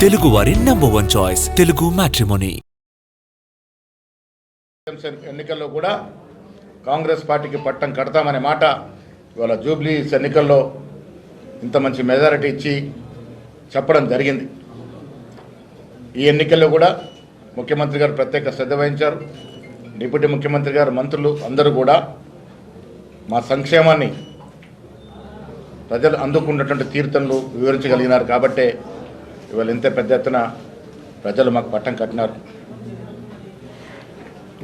తెలుగు వారి number one choice Telugu matrimony ఎన్నికల్లో కూడా కాంగ్రెస్ పార్టీకి పట్టం కడతామనే మాట ఇవాళ జూబ్లీస్ ఎన్నికల్లో ఇంత మంచి మెజారిటీ ఇచ్చి చెప్పడం జరిగింది. ఈ ఎన్నికల్లో కూడా ముఖ్యమంత్రి గారు ప్రత్యేక శ్రద్ధ వహించారు. డిప్యూటీ ముఖ్యమంత్రి గారు మంత్రులు అందరూ కూడా మా సంక్షేమాన్ని ప్రజలు అందుకున్నటువంటి తీర్థంలో వివరించగలిగినారు కాబట్టే ఇవాళ ఇంత పెద్ద ఎత్తున ప్రజలు మాకు పట్టం కట్టినారు.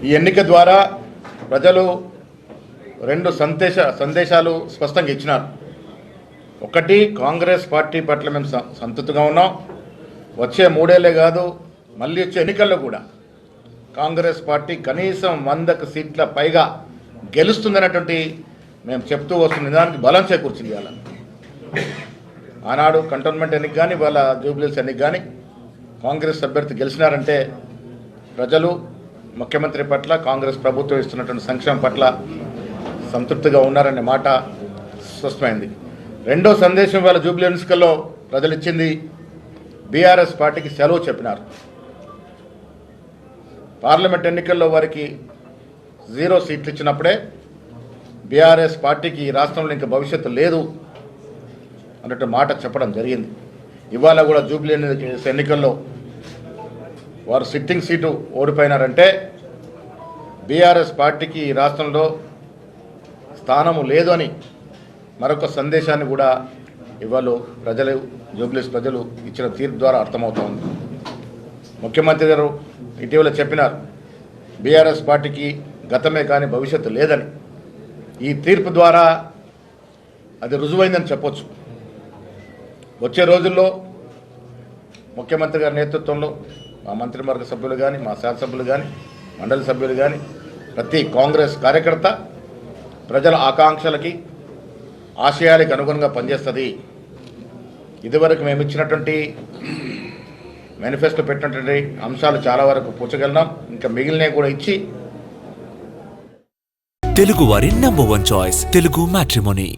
ఈ ఎన్నిక ద్వారా ప్రజలు రెండు సందేశ సందేశాలు స్పష్టంగా ఇచ్చినారు. ఒకటి కాంగ్రెస్ పార్టీ పట్ల మేము సంతృప్తిగా ఉన్నాం. వచ్చే మూడేళ్ళే కాదు మళ్ళీ వచ్చే ఎన్నికల్లో కూడా కాంగ్రెస్ పార్టీ కనీసం వందకు సీట్ల పైగా గెలుస్తుందనేటువంటి మేము చెప్తూ వస్తున్న నిజానికి బలం చేకూర్చింది ఇవాళ. ఆనాడు కంటోన్మెంట్ ఎన్నిక కానీ వాళ్ళ జూబ్లీస్ ఎన్నిక కానీ కాంగ్రెస్ అభ్యర్థి గెలిచినారంటే ప్రజలు ముఖ్యమంత్రి పట్ల కాంగ్రెస్ ప్రభుత్వం ఇస్తున్నటువంటి సంక్షేమం పట్ల సంతృప్తిగా ఉన్నారనే మాట స్పష్టమైంది. రెండో సందేశం వాళ్ళ జూబ్లీ ఎన్నికల్లో ప్రజలు ఇచ్చింది బీఆర్ఎస్ పార్టీకి సెలవు చెప్పినారు. పార్లమెంట్ ఎన్నికల్లో వారికి జీరో సీట్లు ఇచ్చినప్పుడే బీఆర్ఎస్ పార్టీకి ఈ రాష్ట్రంలో ఇంకా భవిష్యత్తు లేదు. అన్నట్టు మాట చెప్పడం జరిగింది. ఇవాళ కూడా జూబ్లీ ఎన్నికల్లో వారు సిట్టింగ్ సీటు ఓడిపోయినారంటే బీఆర్ఎస్ పార్టీకి ఈ రాష్ట్రంలో స్థానము లేదు అని మరొక సందేశాన్ని కూడా ఇవాళ ప్రజలు జూబ్లీస్ ప్రజలు ఇచ్చిన తీర్పు ద్వారా అర్థమవుతోంది ముఖ్యమంత్రి గారు ఇటీవల చెప్పినారు బీఆర్ఎస్ పార్టీకి గతమే కానీ భవిష్యత్తు లేదని. ఈ తీర్పు ద్వారా అది రుజువైందని చెప్పొచ్చు. వచ్చే రోజుల్లో ముఖ్యమంత్రి గారి నేతృత్వంలో మా మంత్రివర్గ సభ్యులు కానీ మా శాసనసభ్యులు కానీ మండలి సభ్యులు కానీ ప్రతి కాంగ్రెస్ కార్యకర్త ప్రజల ఆకాంక్షలకి ఆశయాలకు అనుగుణంగా పనిచేస్తుంది. ఇదివరకు మేము ఇచ్చినటువంటి మేనిఫెస్టో పెట్టినటువంటి అంశాలు చాలా వరకు పూచగలినాం ఇంకా మిగిలినవి కూడా ఇచ్చి తెలుగు వారి number one choice Telugu matrimony.